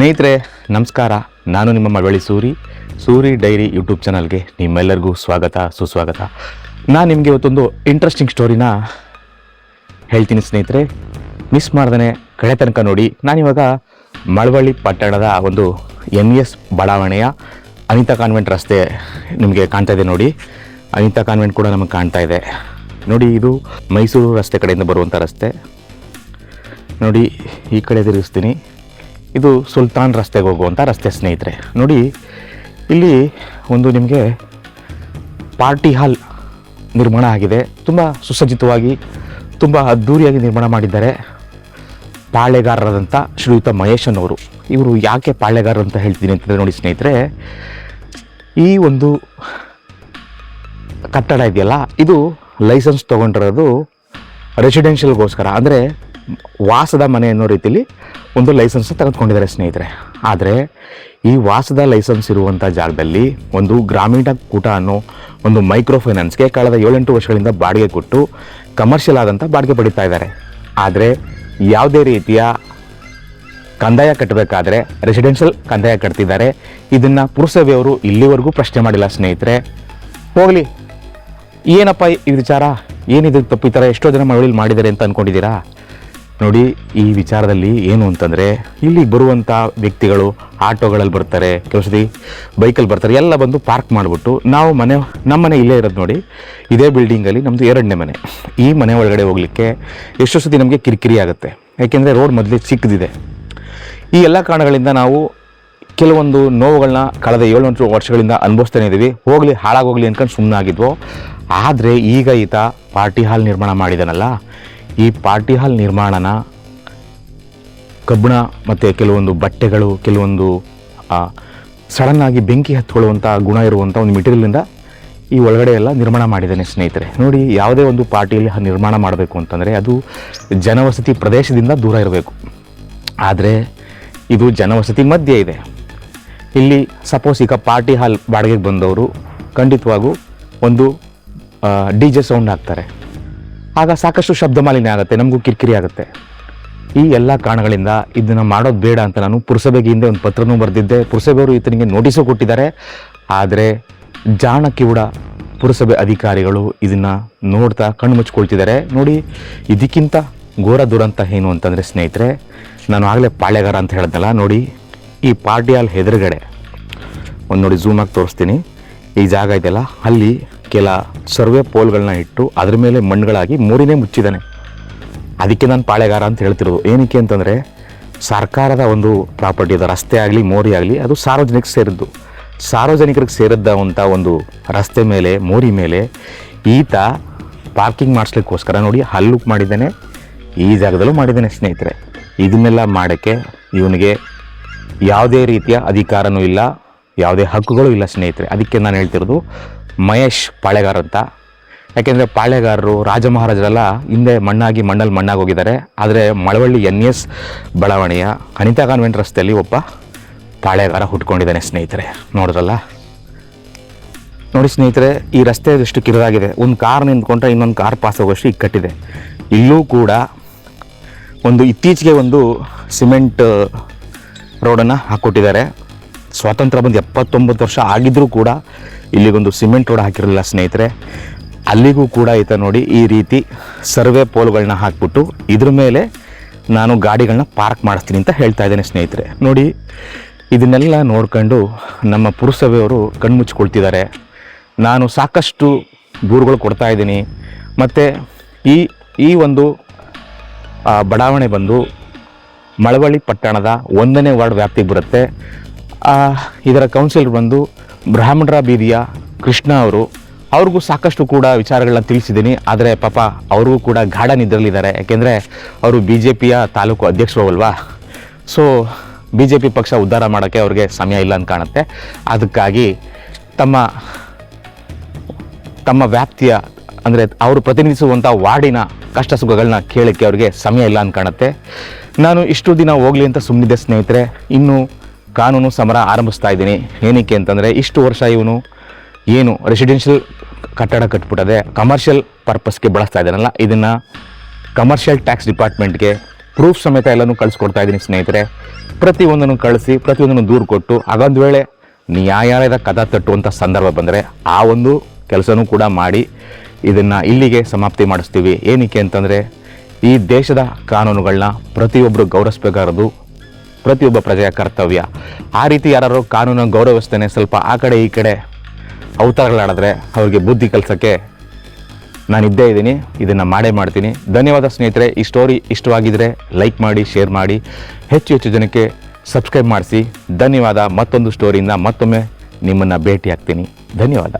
ಸ್ನೇಹಿತರೆ, ನಮಸ್ಕಾರ. ನಾನು ನಿಮ್ಮ ಮಳವಳ್ಳಿ ಸೂರಿ. ಸೂರಿ ಡೈರಿ ಯೂಟ್ಯೂಬ್ ಚಾನಲ್ಗೆ ನಿಮ್ಮೆಲ್ಲರಿಗೂ ಸ್ವಾಗತ, ಸುಸ್ವಾಗತ. ನಾನು ನಿಮಗೆ ಇವತ್ತೊಂದು ಇಂಟ್ರೆಸ್ಟಿಂಗ್ ಸ್ಟೋರಿನ ಹೇಳ್ತೀನಿ ಸ್ನೇಹಿತರೆ. ಮಿಸ್ ಮಾಡ್ದೇ ಕಳೆ ತನಕ ನೋಡಿ. ನಾನಿವಾಗ ಮಳವಳ್ಳಿ ಪಟ್ಟಣದ ಒಂದು ಎಂ ಎಸ್ ಬಡಾವಣೆಯ ಅನಿತಾ ಕಾನ್ವೆಂಟ್ ರಸ್ತೆ ನಿಮಗೆ ಕಾಣ್ತಾ ಇದೆ ನೋಡಿ. ಅನಿತಾ ಕಾನ್ವೆಂಟ್ ಕೂಡ ನಮಗೆ ಕಾಣ್ತಾ ಇದೆ. ನೋಡಿ, ಇದು ಮೈಸೂರು ರಸ್ತೆ ಕಡೆಯಿಂದ ಬರುವಂಥ ರಸ್ತೆ. ನೋಡಿ, ಈ ಕಡೆ ತಿರುಗಿಸ್ತೀನಿ. ಇದು ಸುಲ್ತಾನ್ ರಸ್ತೆಗೆ ಹೋಗುವಂಥ ರಸ್ತೆ ಸ್ನೇಹಿತರೆ. ನೋಡಿ, ಇಲ್ಲಿ ಒಂದು ನಿಮಗೆ ಪಾರ್ಟಿ ಹಾಲ್ ನಿರ್ಮಾಣ ಆಗಿದೆ. ತುಂಬ ಸುಸಜ್ಜಿತವಾಗಿ, ತುಂಬ ಅದ್ಧೂರಿಯಾಗಿ ನಿರ್ಮಾಣ ಮಾಡಿದ್ದಾರೆ ಪಾಳೆಗಾರರಾದಂಥ ಶ್ರೀಯುತ ಮಹೇಶನ್ ಅವರು. ಇವರು ಯಾಕೆ ಪಾಳೆಗಾರರು ಅಂತ ಹೇಳ್ತೀನಿ ಅಂತಂದರೆ ನೋಡಿ ಸ್ನೇಹಿತರೆ, ಈ ಒಂದು ಕಟ್ಟಡ ಇದೆಯಲ್ಲ, ಇದು ಲೈಸೆನ್ಸ್ ತೊಗೊಂಡಿರೋದು ರೆಸಿಡೆನ್ಷಿಯಲ್ಗೋಸ್ಕರ ಅಂದರೆ ವಾಸದ ಮನೆ ಅನ್ನೋ ರೀತಿಯಲ್ಲಿ ಒಂದು ಲೈಸೆನ್ಸ್ ತೆಗೆದುಕೊಂಡಿದ್ದಾರೆ ಸ್ನೇಹಿತರೆ. ಆದರೆ ಈ ವಾಸದ ಲೈಸೆನ್ಸ್ ಇರುವಂಥ ಜಾಗದಲ್ಲಿ ಒಂದು ಗ್ರಾಮೀಣ ಕೂಟ ಅನ್ನೋ ಒಂದು ಮೈಕ್ರೋ ಫೈನಾನ್ಸ್ಗೆ ಕಳೆದ ಏಳೆಂಟು ವರ್ಷಗಳಿಂದ ಬಾಡಿಗೆ ಕೊಟ್ಟು ಕಮರ್ಷಿಯಲ್ ಆದಂಥ ಬಾಡಿಗೆ ಪಡಿತಾ ಇದ್ದಾರೆ. ಆದರೆ ಯಾವುದೇ ರೀತಿಯ ಕಂದಾಯ ಕಟ್ಟಬೇಕಾದ್ರೆ ರೆಸಿಡೆನ್ಷಿಯಲ್ ಕಂದಾಯ ಕಟ್ತಿದ್ದಾರೆ. ಇದನ್ನು ಪುರಸಭೆಯವರು ಇಲ್ಲಿವರೆಗೂ ಪ್ರಶ್ನೆ ಮಾಡಿಲ್ಲ ಸ್ನೇಹಿತರೆ. ಹೋಗಲಿ. ಏನಪ್ಪ ಈ ವಿಚಾರ? ಏನಿದೆ ತಪ್ಪು ಈ ಥರ ಎಷ್ಟೋ ಜನ ಮಳವಳ್ಳಿ ಮಾಡಿದ್ದಾರೆ ಅಂತ ಅಂದ್ಕೊಂಡಿದ್ದೀರಾ ನೋಡಿ, ಈ ವಿಚಾರದಲ್ಲಿ ಏನು ಅಂತಂದರೆ, ಇಲ್ಲಿ ಬರುವಂಥ ವ್ಯಕ್ತಿಗಳು ಆಟೋಗಳಲ್ಲಿ ಬರ್ತಾರೆ ಕೆಲಸದಿ ಬೈಕಲ್ಲಿ ಬರ್ತಾರೆ, ಎಲ್ಲ ಬಂದು ಪಾರ್ಕ್ ಮಾಡಿಬಿಟ್ಟು, ನಾವು ಮನೆ, ನಮ್ಮ ಮನೆ ಇಲ್ಲೇ ಇರೋದು ನೋಡಿ, ಇದೇ ಬಿಲ್ಡಿಂಗಲ್ಲಿ ನಮ್ಮದು ಎರಡನೇ ಮನೆ. ಈ ಮನೆ ಒಳಗಡೆ ಹೋಗಲಿಕ್ಕೆ ಎಷ್ಟೋ ಸತಿ ನಮಗೆ ಕಿರಿಕಿರಿ ಆಗುತ್ತೆ. ಯಾಕೆಂದರೆ ರೋಡ್ ಮೊದಲೇ ಚಿಕ್ಕದಿದೆ. ಈ ಎಲ್ಲ ಕಾರಣಗಳಿಂದ ನಾವು ಕೆಲವೊಂದು ನೋವುಗಳನ್ನ ಕಳೆದ ಏಳು ವರ್ಷಗಳಿಂದ ಅನುಭವಿಸ್ತಾನೆ ಇದ್ದೀವಿ. ಹೋಗಲಿ, ಹಾಳಾಗೋಗ್ಲಿ ಅನ್ಕೊಂಡು ಸುಮ್ಮನೆ ಆಗಿದ್ವು ಆದರೆ ಈಗ ಈತ ಪಾರ್ಟಿ ಹಾಲ್ ನಿರ್ಮಾಣ ಮಾಡಿದಾನಲ್ಲ. ಈ ಪಾರ್ಟಿ ಹಾಲ್ ನಿರ್ಮಾಣನ ಕಬ್ಬಿಣ ಮತ್ತು ಕೆಲವೊಂದು ಬಟ್ಟೆಗಳು, ಕೆಲವೊಂದು ಸಡನ್ನಾಗಿ ಬೆಂಕಿ ಹತ್ಕೊಳ್ಳುವಂಥ ಗುಣ ಇರುವಂಥ ಒಂದು ಮೆಟೀರಿಯಲಿಂದ ಈ ಒಳಗಡೆ ಎಲ್ಲ ನಿರ್ಮಾಣ ಮಾಡಿದ್ದಾನೆ ಸ್ನೇಹಿತರೆ. ನೋಡಿ, ಯಾವುದೇ ಒಂದು ಪಾರ್ಟಿಯಲ್ಲಿ ನಿರ್ಮಾಣ ಮಾಡಬೇಕು ಅಂತಂದರೆ ಅದು ಜನವಸತಿ ಪ್ರದೇಶದಿಂದ ದೂರ ಇರಬೇಕು. ಆದರೆ ಇದು ಜನವಸತಿ ಮಧ್ಯೆ ಇದೆ. ಇಲ್ಲಿ ಸಪೋಸ್ ಈಗ ಪಾರ್ಟಿ ಹಾಲ್ ಬಾಡಿಗೆಗೆ ಬಂದವರು ಖಂಡಿತವಾಗೂ ಒಂದು ಡಿ ಜೆ ಸೌಂಡ್ ಹಾಕ್ತಾರೆ. ಆಗ ಸಾಕಷ್ಟು ಶಬ್ದ ಮಾಲಿನ್ಯ ಆಗುತ್ತೆ, ನಮಗೂ ಕಿರಿಕಿರಿ ಆಗುತ್ತೆ. ಈ ಎಲ್ಲ ಕಾರಣಗಳಿಂದ ಇದನ್ನು ಮಾಡೋದು ಬೇಡ ಅಂತ ನಾನು ಪುರಸಭೆಗೆ ಹಿಂದೆ ಒಂದು ಪತ್ರನೂ ಬರೆದಿದ್ದೆ. ಪುರಸಭೆಯವರು ಈತನಿಗೆ ನೋಟಿಸು ಕೊಟ್ಟಿದ್ದಾರೆ. ಆದರೆ ಕಿವುಡ ಪುರಸಭೆ ಅಧಿಕಾರಿಗಳು ಇದನ್ನು ನೋಡ್ತಾ ಕಣ್ಣು ಮುಚ್ಕೊಳ್ತಿದ್ದಾರೆ. ನೋಡಿ, ಇದಕ್ಕಿಂತ ಘೋರ ದುರಂತ ಏನು ಅಂತಂದರೆ ಸ್ನೇಹಿತರೆ, ನಾನು ಆಗಲೇ ಪಾಳ್ಯಗಾರ ಅಂತ ಹೇಳಿದ್ನಲ್ಲ ನೋಡಿ, ಈ ಪಾರ್ಟಿಯಾಲ್ ಹೆದರುಗಡೆ, ಒಂದು ನೋಡಿ ಝೂಮ್ ಆಗಿ ತೋರಿಸ್ತೀನಿ. ಈ ಜಾಗ ಇದೆಯಲ್ಲ, ಅಲ್ಲಿ ಕೆಲ ಸರ್ವೆ ಪೋಲ್ಗಳನ್ನ ಇಟ್ಟು ಅದ್ರ ಮೇಲೆ ಮಣ್ಣುಗಳಾಗಿ ಮೂರಿನೇ ಮುಚ್ಚಿದ್ದಾನೆ. ಅದಕ್ಕೆ ನಾನು ಪಾಳೆಗಾರ ಅಂತ ಹೇಳ್ತಿರೋದು. ಏನಕ್ಕೆ ಅಂತಂದರೆ ಸರ್ಕಾರದ ಒಂದು ಪ್ರಾಪರ್ಟಿ ಅದು ರಸ್ತೆ ಆಗಲಿ, ಮೋರಿ ಆಗಲಿ, ಅದು ಸಾರ್ವಜನಿಕ ಸೇರಿದ್ದು. ಸಾರ್ವಜನಿಕರಿಗೆ ಸೇರಿದ್ದಂಥ ಒಂದು ರಸ್ತೆ ಮೇಲೆ, ಮೋರಿ ಮೇಲೆ ಈತ ಪಾರ್ಕಿಂಗ್ ಮಾಡಿಸ್ಲಿಕ್ಕೋಸ್ಕರ ನೋಡಿ ಹಲ್ಲು ಮಾಡಿದ್ದಾನೆ, ಈ ಜಾಗದಲ್ಲೂ ಮಾಡಿದ್ದಾನೆ ಸ್ನೇಹಿತರೆ. ಇದನ್ನೆಲ್ಲ ಮಾಡೋಕ್ಕೆ ಇವನಿಗೆ ಯಾವುದೇ ರೀತಿಯ ಅಧಿಕಾರನೂ ಇಲ್ಲ, ಯಾವುದೇ ಹಕ್ಕುಗಳು ಇಲ್ಲ ಸ್ನೇಹಿತರೆ. ಅದಕ್ಕೆ ನಾನು ಹೇಳ್ತಿರೋದು ಮಹೇಶ್ ಪಾಳೆಗಾರ ಅಂತ. ಯಾಕೆಂದರೆ ಪಾಳೆಗಾರರು ರಾಜ ಮಹಾರಾಜರೆಲ್ಲ ಹಿಂದೆ ಮಣ್ಣಾಗಿ ಮಣ್ಣಲ್ಲಿ ಮಣ್ಣಾಗಿ ಹೋಗಿದ್ದಾರೆ. ಆದರೆ ಮಳವಳ್ಳಿ ಎನ್ ಎಸ್ ಬಡಾವಣೆಯ ಅನಿತಾ ಕಾನ್ವೆಂಟ್ ರಸ್ತೆಯಲ್ಲಿ ಒಬ್ಬ ಪಾಳೆಗಾರ ಹುಟ್ಕೊಂಡಿದ್ದಾನೆ ಸ್ನೇಹಿತರೆ. ನೋಡಿದ್ರಲ್ಲ? ನೋಡಿ ಸ್ನೇಹಿತರೆ, ಈ ರಸ್ತೆ ಎಷ್ಟು ಕಿರಿದಾಗಿದೆ. ಒಂದು ಕಾರ್ ನಿಂತ್ಕೊಂಡ್ರೆ ಇನ್ನೊಂದು ಕಾರ್ ಪಾಸ್ ಹೋಗೋಷ್ಟು ಇಕ್ಕಟ್ಟಿದೆ. ಇಲ್ಲೂ ಕೂಡ ಒಂದು ಇತ್ತೀಚೆಗೆ ಒಂದು ಸಿಮೆಂಟ್, ರೋಡನ್ನು ಹಾಕ್ಕೊಟ್ಟಿದ್ದಾರೆ. ಸ್ವಾತಂತ್ರ್ಯ ಬಂದು ಎಪ್ಪತ್ತೊಂಬತ್ತು ವರ್ಷ ಆಗಿದ್ದರೂ ಕೂಡ ಇಲ್ಲಿಗೊಂದು ಸಿಮೆಂಟ್ ರೋಡ್ ಹಾಕಿರಲಿಲ್ಲ ಸ್ನೇಹಿತರೆ. ಅಲ್ಲಿಗೂ ಕೂಡ ಈತ ನೋಡಿ ಈ ರೀತಿ ಸರ್ವೆ ಪೋಲ್ಗಳನ್ನ ಹಾಕ್ಬಿಟ್ಟು ಇದ್ರ ಮೇಲೆ ನಾನು ಗಾಡಿಗಳನ್ನ ಪಾರ್ಕ್ ಮಾಡಿಸ್ತೀನಿ ಅಂತ ಹೇಳ್ತಾ ಇದ್ದೇನೆ ಸ್ನೇಹಿತರೆ. ನೋಡಿ, ಇದನ್ನೆಲ್ಲ ನೋಡ್ಕೊಂಡು ನಮ್ಮ ಪುರಸಭೆಯವರು ಕಣ್ಮುಚ್ಕೊಳ್ತಿದ್ದಾರೆ ನಾನು ಸಾಕಷ್ಟು ದೂರುಗಳು ಕೊಡ್ತಾ ಇದ್ದೀನಿ. ಮತ್ತು ಈ ಈ ಒಂದು ಬಡಾವಣೆ ಬಂದು ಮಳವಳ್ಳಿ ಪಟ್ಟಣದ ಒಂದನೇ ವಾರ್ಡ್ ವ್ಯಾಪ್ತಿಗೆ ಬರುತ್ತೆ. ಇದರ ಕೌನ್ಸಿಲರ್ ಬಂದು ಬ್ರಾಹ್ಮಣರ ಬೀದಿಯ ಕೃಷ್ಣ ಅವರು, ಅವ್ರಿಗೂ ಸಾಕಷ್ಟು ಕೂಡ ವಿಚಾರಗಳನ್ನ ತಿಳಿಸಿದ್ದೀನಿ. ಆದರೆ ಪಾಪ ಅವ್ರಿಗೂ ಕೂಡ ಗಾಢ ನಿದ್ರಲಿದ್ದಾರೆ ಯಾಕೆಂದರೆ ಅವರು ಬಿ ಜೆ ಪಿಯ ತಾಲೂಕು ಅಧ್ಯಕ್ಷರು ಅಲ್ವಾ ಸೊ ಬಿ ಜೆ ಪಿ ಪಕ್ಷ ಉದ್ಧಾರ ಮಾಡೋಕ್ಕೆ ಅವ್ರಿಗೆ ಸಮಯ ಇಲ್ಲ ಅಂತ ಕಾಣುತ್ತೆ. ಅದಕ್ಕಾಗಿ ತಮ್ಮ ತಮ್ಮ ವ್ಯಾಪ್ತಿಯ, ಅಂದರೆ ಅವರು ಪ್ರತಿನಿಧಿಸುವಂಥ ವಾರ್ಡಿನ ಕಷ್ಟ ಸುಖಗಳನ್ನ ಕೇಳೋಕ್ಕೆ ಅವ್ರಿಗೆ ಸಮಯ ಇಲ್ಲ ಅಂತ ಕಾಣುತ್ತೆ. ನಾನು ಇಷ್ಟು ದಿನ ಹೋಗಲಿ ಅಂತ ಸುಮ್ಮನಿದ್ದೆ ಸ್ನೇಹಿತರೆ. ಇನ್ನು ಕಾನೂನು ಸಮರ ಆರಂಭಿಸ್ತಾ ಇದ್ದೀನಿ. ಏನಕ್ಕೆ ಅಂತಂದರೆ ಇಷ್ಟು ವರ್ಷ ಇವನು ಏನು ರೆಸಿಡೆನ್ಷಿಯಲ್ ಕಟ್ಟಡ ಕಟ್ಬಿಟ್ಟದೆ ಕಮರ್ಷಿಯಲ್ ಪರ್ಪಸ್ಗೆ ಬಳಸ್ತಾ ಇದ್ದಾನಲ್ಲ, ಇದನ್ನು ಕಮರ್ಷಿಯಲ್ ಟ್ಯಾಕ್ಸ್ ಡಿಪಾರ್ಟ್ಮೆಂಟ್ಗೆ ಪ್ರೂಫ್ ಸಮೇತ ಎಲ್ಲನೂ ಕಳಿಸ್ಕೊಡ್ತಾ ಇದ್ದೀನಿ ಸ್ನೇಹಿತರೆ. ಪ್ರತಿಯೊಂದನ್ನು ಕಳಿಸಿ, ಪ್ರತಿಯೊಂದನ್ನು ದೂರು ಕೊಟ್ಟು, ಹಾಗೊಂದು ವೇಳೆ ನ್ಯಾಯಾಲಯದ ಕದ ತಟ್ಟುವಂಥ ಸಂದರ್ಭ ಬಂದರೆ ಆ ಒಂದು ಕೆಲಸನೂ ಕೂಡ ಮಾಡಿ ಇದನ್ನು ಇಲ್ಲಿಗೆ ಸಮಾಪ್ತಿ ಮಾಡಿಸ್ತೀವಿ. ಏನಕ್ಕೆ ಅಂತಂದರೆ ಈ ದೇಶದ ಕಾನೂನುಗಳನ್ನ ಪ್ರತಿಯೊಬ್ಬರು ಗೌರವಿಸಬೇಕಾರದು ಪ್ರತಿಯೊಬ್ಬ ಪ್ರಜೆಯ ಕರ್ತವ್ಯ. ಆ ರೀತಿ ಯಾರು ಕಾನೂನು ಗೌರವಿಸ್ತೇನೆ ಸ್ವಲ್ಪ ಆ ಕಡೆ ಈ ಕಡೆ ಅವತಾರಗಳಾಡಿದ್ರೆ ಅವ್ರಿಗೆ ಬುದ್ಧಿ ಕಲಿಸೋಕ್ಕೆ ನಾನು ಇದ್ದೇ ಇದ್ದೀನಿ, ಇದನ್ನು ಮಾಡೇ ಮಾಡ್ತೀನಿ. ಧನ್ಯವಾದ ಸ್ನೇಹಿತರೆ, ಈ ಸ್ಟೋರಿ ಇಷ್ಟವಾಗಿದ್ದರೆ ಲೈಕ್ ಮಾಡಿ ಶೇರ್ ಮಾಡಿ. ಹೆಚ್ಚು ಹೆಚ್ಚು ಜನಕ್ಕೆ ಸಬ್ಸ್ಕ್ರೈಬ್ ಮಾಡಿಸಿ. ಧನ್ಯವಾದ, ಮತ್ತೊಂದು ಸ್ಟೋರಿಯಿಂದ ಮತ್ತೊಮ್ಮೆ ನಿಮ್ಮನ್ನು ಭೇಟಿ ಆಗ್ತೀನಿ ಧನ್ಯವಾದ.